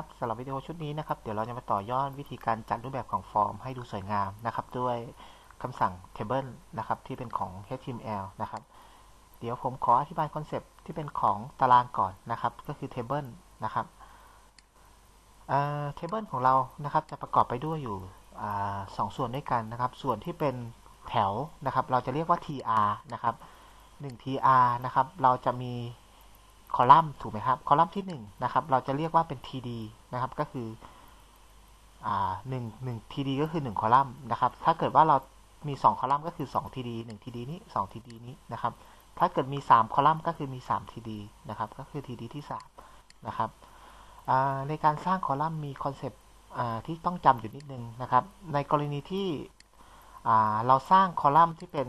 ครับสำหรับวิดีโอชุดนี้นะครับเดี๋ยวเราจะมาต่อยอดวิธีการจัดรูปแบบของฟอร์มให้ดูสวยงามนะครับด้วยคำสั่ง table นะครับที่เป็นของ HTML นะครับเดี๋ยวผมขออธิบายคอนเซปต์ที่เป็นของตารางก่อนนะครับก็คือ table นะครับเอ่อ table ของเรานะครับจะประกอบไปด้วยอยู่สองส่วนด้วยกันนะครับ ส่วนที่เป็นแถวนะครับเราจะเรียกว่า tr นะครับ1 tr นะครับเราจะมี คอลัมน์ถูกไหมครับ คอลัมน์ที่1นะครับ เราจะเรียกว่าเป็น td นะครับ ก็คือหนึ่งหนึ่ง td ก็คือ 1 คอลัมน์นะครับ ถ้าเกิดว่าเรามี 2 คอลัมน์ก็คือ 2 td 1 td นี้ 2 td นี้นะครับ ถ้าเกิดมี 3 คอลัมน์ก็คือมี 3 td นะครับ ก็คือ td ที่ 3 นะครับ ในการสร้างคอลัมน์มีคอนเซปต์ที่ต้องจำอยู่นิดนึงนะครับ ในกรณีที่เราสร้างคอลัมน์ที่เป็น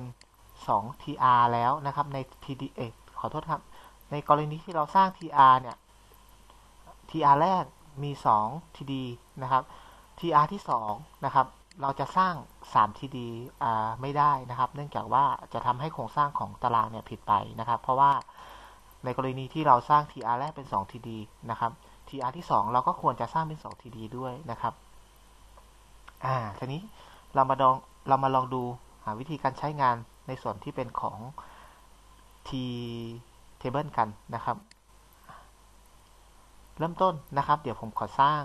2 tr แล้วนะครับ ใน td เอขอโทษครับ ในกรณีที่เราสร้าง tr เนี่ย tr แรกมี 2 td นะครับ tr ที่ 2 นะครับ เราจะสร้าง 3 td ไม่ได้นะครับ เนื่องจากว่าจะทำให้โครงสร้างของตารางเนี่ยผิดไปนะครับ เพราะว่าในกรณีที่เราสร้าง tr แรกเป็น 2 td นะครับ tr ที่ 2 เราก็ควรจะสร้างเป็น 2 td ด้วยนะครับ อ่า ทีนี้เรามาลอง เรามาลองดูหาวิธีการใช้งานในส่วนที่เป็นของ t table กันนะครับ เริ่มต้นนะครับ เดี๋ยวผมขอสร้าง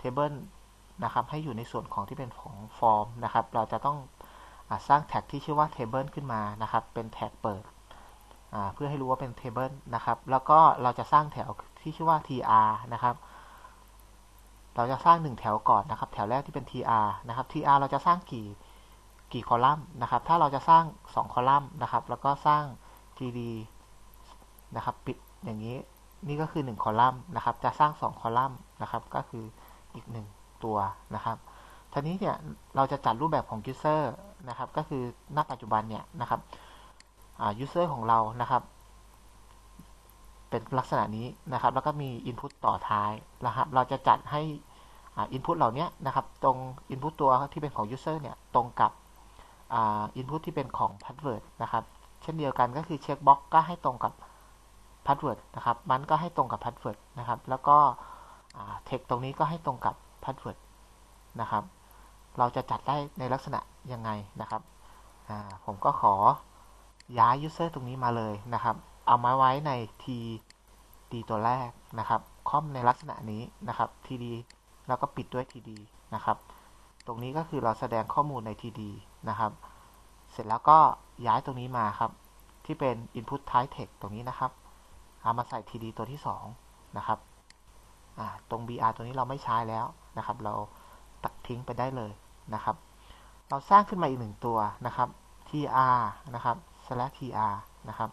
table นะครับให้อยู่ในส่วนของที่เป็นของฟอร์มนะครับ เราจะต้องอสร้างแท็กที่ชื่อว่า table ขึ้นมานะครับ เป็นแท็กเปิด เพื่อให้รู้ว่าเป็น table นะครับ แล้วก็เราจะสร้างแถวที่ชื่อว่า tr นะครับ เราจะสร้าง 1 แถวก่อนนะครับ แถวแรกที่เป็น tr นะครับ tr เราจะสร้างกี่กี่คอลัมน์นะครับ ถ้าเราจะสร้าง 2 คอลัมน์นะครับ แล้วก็สร้าง td นะครับ ปิดอย่างนี้นี่ก็คือ 1 คอลัมน์นะครับ จะสร้าง 2 คอลัมน์นะครับ ก็คืออีก 1 ตัวนะครับทีนี้เนี่ยเราจะจัดรูปแบบของ user นะครับ ก็คือณปัจจุบันเนี่ยนะครับ user ของเรานะครับ เป็นลักษณะนี้นะครับ แล้วก็มี input ต่อท้ายนะครับ เราจะจัดให้ input เหล่านี้นะครับ ตรง input ตัวที่เป็นของ user เนี่ยตรงกับ input ที่เป็นของ password นะครับ เช่นเดียวกันก็คือ checkbox ก็ให้ตรงกับ พาสเวิร์ดนะครับ มันก็ให้ตรงกับพาสเวิร์ดนะครับ แล้วก็เทคตรงนี้ก็ให้ตรงกับพาสเวิร์ดนะครับ เราจะจัดได้ในลักษณะยังไงนะครับ ผมก็ขอย้ายยูเซอร์ตรงนี้มาเลยนะครับ เอามาไว้ใน t d ตัวแรกนะครับ คอมในลักษณะนี้นะครับ td แล้วก็ปิดด้วย td นะครับ ตรงนี้ก็คือเราแสดงข้อมูลใน td นะครับ เสร็จแล้วก็ย้ายตรงนี้มาครับ ที่เป็น input type text ตรงนี้นะครับ เอามาใส่ td ตัวที่2นะครับตรง br ตัวนี้เราไม่ใช้แล้วนะครับ เราตัดทิ้งไปได้เลยนะครับ เราสร้างขึ้นมาอีกหนึ่งตัวนะครับ tr นะครับ slash tr นะครับ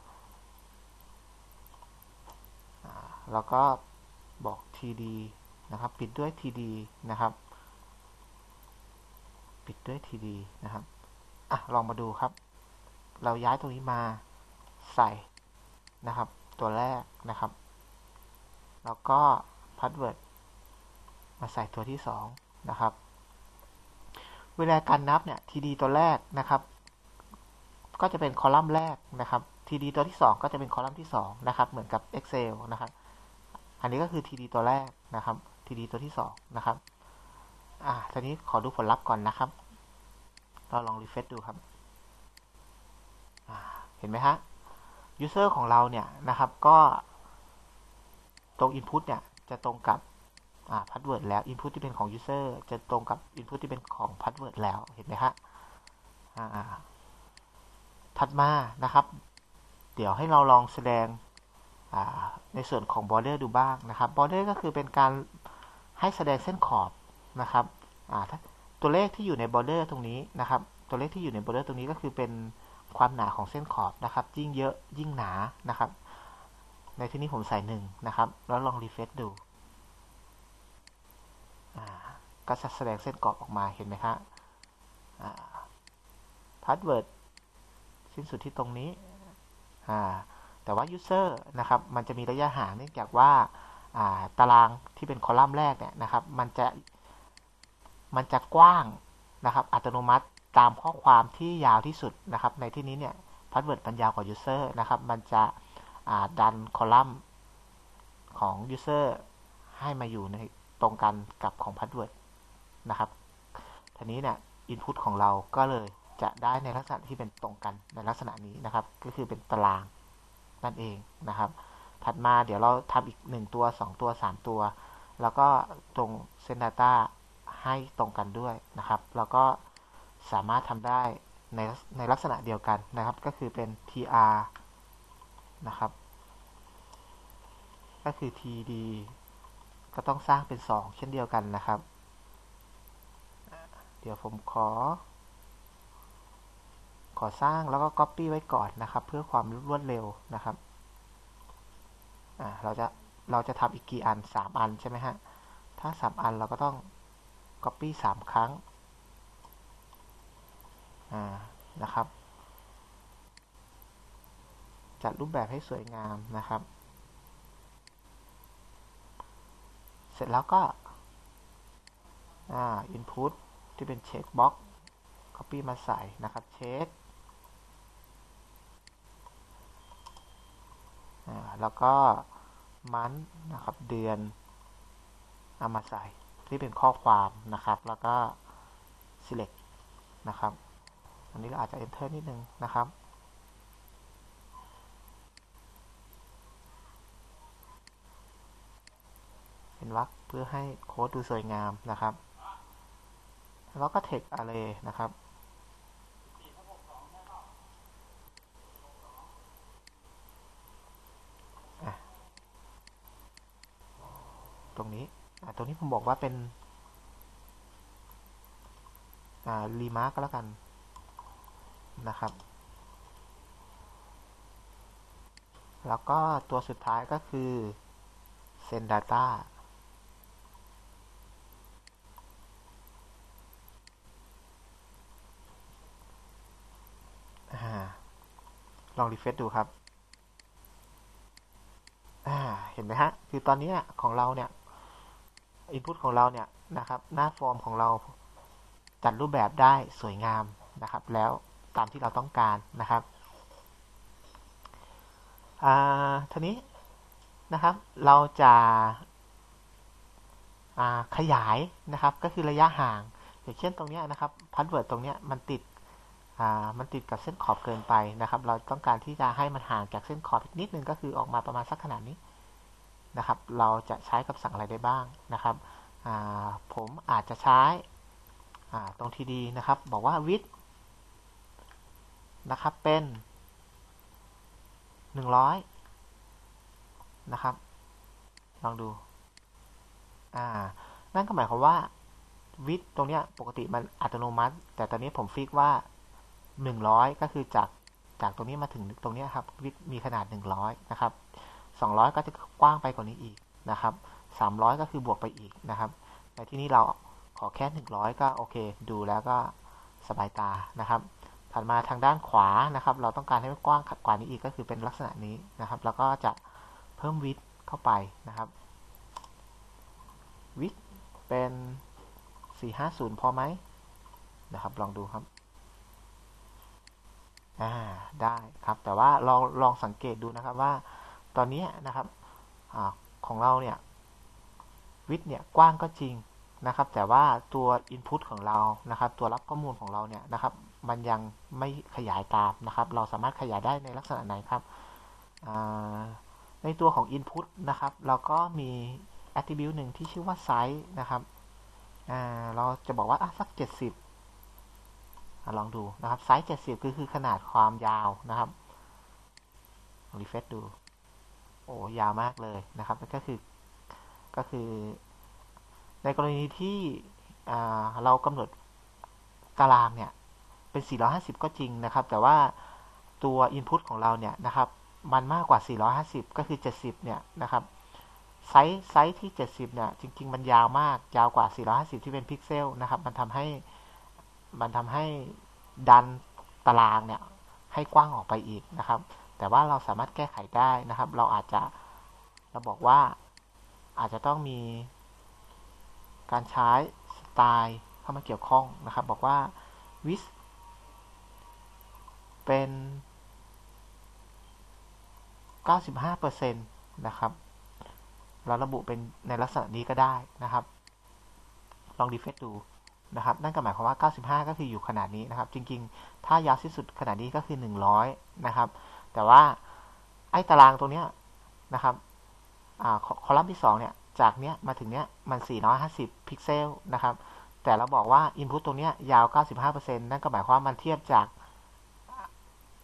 แล้วก็บอก td นะครับ ปิดด้วย td นะครับ ปิดด้วย td นะครับอะลองมาดูครับ เราย้ายตรงนี้มาใส่นะครับ ตัวแรกนะครับ แล้วก็พาสเวิร์ดมาใส่ตัวที่ 2 นะครับ เวลาการนับเนี่ย td ตัวแรกนะครับ ก็จะเป็นคอลัมน์แรกนะครับ td ตัวที่ 2 ก็จะเป็นคอลัมน์ที่ 2 นะครับ เหมือนกับ excel นะครับ อันนี้ก็คือ td ตัวแรกนะครับ td ตัวที่ 2 นะครับ อ่าทีนี้ขอดูผลลัพธ์ก่อนนะครับ เราลองรีเฟซดูครับ เห็นไหมฮะ user ของเราเนี่ยนะครับก็ตรง input เนี่ยจะตรงกับ password แล้ว input ที่เป็นของ user จะตรงกับ input ที่เป็นของ password แล้วเห็นไหมฮะถัดมานะครับ เดี๋ยวให้เราลองแสดงในส่วนของ border ดูบ้างนะครับ border ก็คือเป็นการให้แสดงเส้นขอบนะครับตัวเลขที่อยู่ใน border ตรงนี้นะครับ ตัวเลขที่อยู่ใน border ตรงนี้ก็คือเป็น ความหนาของเส้นขอบนะครับ ยิ่งเยอะยิ่งหนานะครับ ในที่นี้ผมใส่หนึ่งนะครับ แล้วลองรีเฟซดูก็จะแสดงเส้นกรอบออกมาเห็นไหมครับพาสเวิร์ดสิ้นสุดที่ตรงนี้ แต่ว่า user นะครับ มันจะมีระยะห่างเนื่องจากว่าตารางที่เป็นคอลัมน์แรกเนี่ยนะครับ มันจะ มันจะกว้างนะครับ อัตโนมัติ ตามข้อความที่ยาวที่สุดนะครับ ในที่นี้เนี่ยพาสเวิร์ดมันยาวกว่า user นะครับ มันจะดันคอลัมน์ของ user ให้มาอยู่ในตรงกันกับของ password นะครับ ทีนี้เนี่ย input ของเราก็เลยจะได้ในลักษณะที่เป็นตรงกันในลักษณะนี้นะครับ ก็คือเป็นตารางนั่นเองนะครับ ถัดมาเดี๋ยวเราทำอีก 1 ตัว 2 ตัว 3 ตัว แล้วก็ตรง send data ให้ตรงกันด้วยนะครับ แล้วก็ สามารถทำได้ในในลักษณะเดียวกันนะครับ ก็คือเป็น tr นะครับ ก็คือ td ก็ต้องสร้างเป็น 2 เช่นเดียวกันนะครับ เดี๋ยวผมขอ ขอสร้างแล้วก็ Copy ไว้ก่อนนะครับ เพื่อความรวดเร็วนะครับเราจะเราจะทำอีกกี่อัน 3 อันใช่ไหมฮะ ถ้า 3 อันเราก็ต้อง Copy 3 ครั้ง นะครับ จัดรูปแบบให้สวยงามนะครับ เสร็จแล้วก็อ่า input ที่เป็นเช็คบ็อก copy มาใส่นะครับเช็คแล้วก็มันนะครับเดือนเอามาใส่ที่เป็นข้อความนะครับ แล้วก็ select นะครับ อันนี้เราอาจจะ enter นิดนึงนะครับ เป็นวรรคเพื่อให้โค้ดดูสวยงามนะครับ แล้วก็ text array นะครับตรงนี้ตรงนี้ผมบอกว่าเป็นรีมาร์กก็แล้วกัน นะครับ แล้วก็ตัวสุดท้ายก็คือ send data ลองรีเฟซดูครับ เห็นไหมฮะ คือตอนนี้ของเราเนี่ย input ของเราเนี่ยนะครับ หน้าฟอร์มของเราจัดรูปแบบได้สวยงามนะครับแล้ว ตามที่เราต้องการนะครับทีนี้นะครับเราจะขยายนะครับก็คือระยะห่างอย่างเช่นตรงนี้นะครับพาสเวิร์ดตรงนี้มันติดมันติดกับเส้นขอบเกินไปนะครับ เราต้องการที่จะให้มันห่างจากเส้นขอบอีกนิดนึงก็คือออกมาประมาณสักขนาดนี้นะครับ เราจะใช้คำสั่งอะไรได้บ้างนะครับผมอาจจะใช้ตรงทีดีนะครับ บอกว่า width นะครับเป็น100นะครับ ลองดู อ่า นั่นก็หมายความว่า วิดตรงเนี้ยปกติมันอัตโนมัติ แต่ตอนนี้ผมฟิกว่า100ก็คือจากจากตรงนี้มาถึงตรงนี้ครับวิดมีขนาด100นะครับ200ก็จะกว้างไปกว่านี้อีกนะครับ300ก็คือบวกไปอีกนะครับ แต่ที่นี้เราขอแค่100ก็โอเค ดูแล้วก็สบายตานะครับ ถัดมาทางด้านขวานะครับ เราต้องการให้มันกว้างกว่านี้อีกก็คือเป็นลักษณะนี้นะครับ แล้วก็จะเพิ่มวิดเข้าไปนะครับ วิดเป็น 450 พอไหมนะครับ ลองดูครับอ่าได้ครับ แต่ว่าลองลองสังเกตดูนะครับว่าตอนนี้นะครับอของเราเนี่ยวิดเนี่ยกว้างก็จริงนะครับ แต่ว่าตัว Input ของเรานะครับ ตัวรับข้อมูลของเราเนี่ยนะครับ มันยังไม่ขยายตามนะครับ เราสามารถขยายได้ในลักษณะไหนครับ ในตัวของ Input นะครับ เราก็มี attribute หนึ่งที่ชื่อว่า size นะครับเราจะบอกว่าสัก 70 ลองดูนะครับไซส์70 คือคือขนาดความยาวนะครับรีเฟซดู โอ้ยาวมากเลยนะครับ ก็คือ ก็คือ ในกรณีที่เรากำหนดตารางเนี่ย เป็น 450 ก็จริงนะครับ แต่ว่าตัว Input ของเราเนี่ยนะครับ มันมากกว่า 450 ก็คือ 70 เนี่ยนะครับไซส์ไซส์ที่ 70 เนี่ย จริง ๆ มันยาวมาก ยาวกว่า 450 ที่เป็นพิกเซลนะครับ มันทำให้ มันทำให้ดันตารางเนี่ย ให้กว้างออกไปอีกนะครับ แต่ว่าเราสามารถแก้ไขได้นะครับ เราอาจจะ เราบอกว่า อาจจะต้องมี การใช้สไตล์เข้ามาเกี่ยวข้องนะครับ บอกว่า with เป็น 95%นะครับ เราระบุเป็นในลักษณะนี้ก็ได้นะครับ ลองดีเฟซดูนะครับ นั่นก็หมายความว่า 95 ก็คืออยู่ขนาดนี้นะครับ จริง ๆ ถ้ายาวที่สุดขนาดนี้ก็คือ 100 นะครับ แต่ว่าไอ้ตารางตัวเนี้ยนะครับคอลัมน์ที่ 2 เนี่ย จากเนี้ยมาถึงเนี้ยมัน 450 พิกเซลนะครับ แต่เราบอกว่า Input ตรงเนี้ยยาว 95%นั่นก็หมายความว่ามันเทียบจาก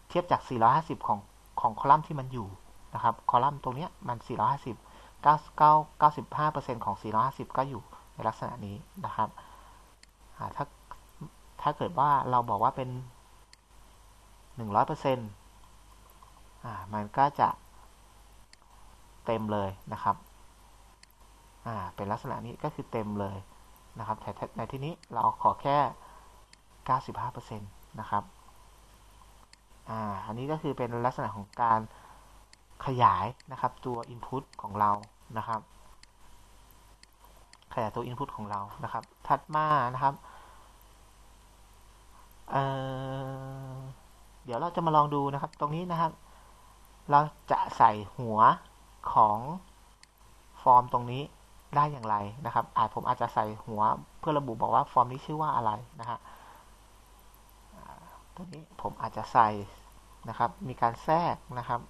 เทียบจาก 450 ของของคอลัมน์ที่มันอยู่นะครับ คอลัมน์ตรงนี้มัน 450 99 95%ของ 450 ก็อยู่ในลักษณะนี้นะครับถ้าถ้าเกิดว่าเราบอกว่าเป็น 100%อ่ามันก็จะเต็มเลยนะครับอ่าเป็นลักษณะนี้ก็คือเต็มเลยนะครับแต่ในที่นี้เราขอแค่ 95%นะครับ อ่าอันนี้ก็คือเป็นลักษณะของการขยายนะครับตัว Input ของเรานะครับ ขยายตัว Input ของเรานะครับ ถัดมานะครับเเดี๋ยวเราจะมาลองดูนะครับ ตรงนี้นะครับ เราจะใส่หัวของฟอร์มตรงนี้ได้อย่างไรนะครับ อาจผมอาจจะใส่หัวเพื่อระบุบอกว่าฟอร์มนี้ชื่อว่าอะไรนะฮะตัวนี้ผมอาจจะใส่ นะครับ มีการแทรกนะครับ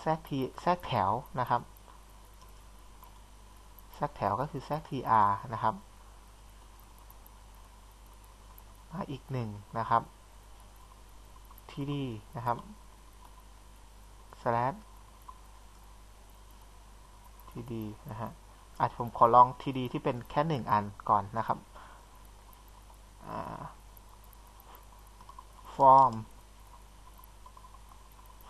แทรกทีแทรกแถวนะครับ แทรกแถวก็คือแทรก tr นะครับอีกหนึ่งนะครับ td นะครับ slash td นะฮะอาจผมขอลอง td ที่เป็นแค่หนึ่งอันก่อนนะครับ form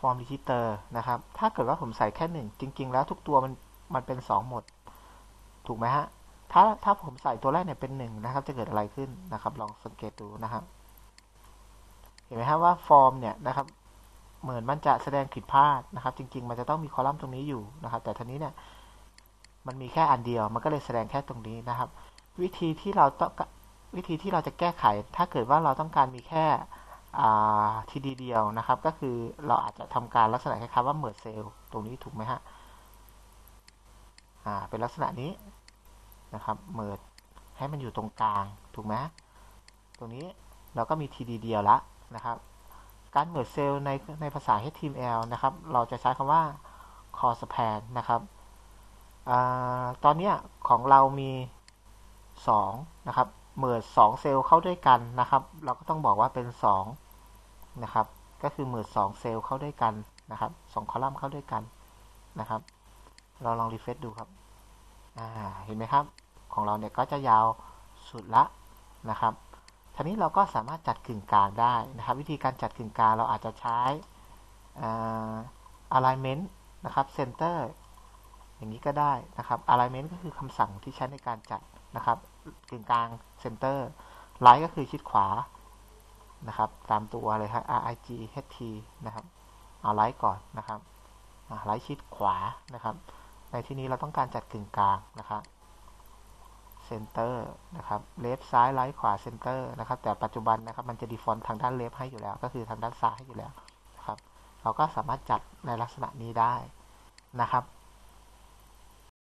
form register นะครับ ถ้าเกิดว่าผมใส่แค่หนึ่งจริง ๆ แล้วทุกตัวมันมันเป็นสองหมด ถูกไหมฮะ ถ้าถ้าผมใส่ตัวแรกเนี่ยเป็นหนึ่งนะครับ จะเกิดอะไรขึ้นนะครับ ลองสังเกตดูนะครับ เห็นไหมครับว่าฟอร์มเนี่ยนะครับ เหมือนมันจะแสดงผิดพลาดนะครับ จริง ๆ มันจะต้องมีคอลัมน์ตรงนี้อยู่นะครับ แต่ทีนี้เนี่ยมันมีแค่อันเดียวมันก็เลยแสดงแค่ตรงนี้นะครับ วิธีที่เราต้องวิธีที่เราจะแก้ไข ถ้าเกิดว่าเราต้องการมีแค่ ทีดีเดียวนะครับ ก็คือเราอาจจะทำการลักษณะคล้ายๆว่าเมิร์เซลตรงนี้ถูกไหมฮะเป็นลักษณะนี้นะครับเมิร์ให้มันอยู่ตรงกลางถูกไหมตรงนี้เราก็มีทีดีเดียวละนะครับ การเมิร์เซลในในภาษา HTML นะครับ เราจะใช้คำว่า call span นะครับอตอนนี้ของเรามี2นะครับเมิร์สองเซลล์เข้าด้วยกันนะครับ เราก็ต้องบอกว่าเป็น 2 นะครับ ก็คือเมิร์สองเซลล์เข้าด้วยกันนะครับสองคอลัมน์เข้าด้วยกันนะครับ เราลองรีเฟซดูครับเห็นไหมครับ ของเราเนี่ยก็จะยาวสุดละนะครับทีนี้เราก็สามารถจัดกึ่งกลางได้นะครับ วิธีการจัดกึ่งกลางเราอาจจะใช้ alignment นะครับ center อย่างนี้ก็ได้นะครับ alignment ก็คือคำสั่งที่ใช้ในการจัดนะครับกึ่งกลาง center right ก็คือชิดขวา นะครับ ตามตัวเลยครับ r i g h t นะครับ เอา right ก่อนนะครับ right ชิดขวานะครับ ในที่นี้เราต้องการจัดกึ่งกลางนะครับ center นะครับ left ซ้าย right ขวา center นะครับ แต่ปัจจุบันนะครับ มันจะ default ทางด้าน left ให้อยู่แล้ว ก็คือทางด้านซ้ายให้อยู่แล้วนะครับ เราก็สามารถจัดในลักษณะนี้ได้นะครับ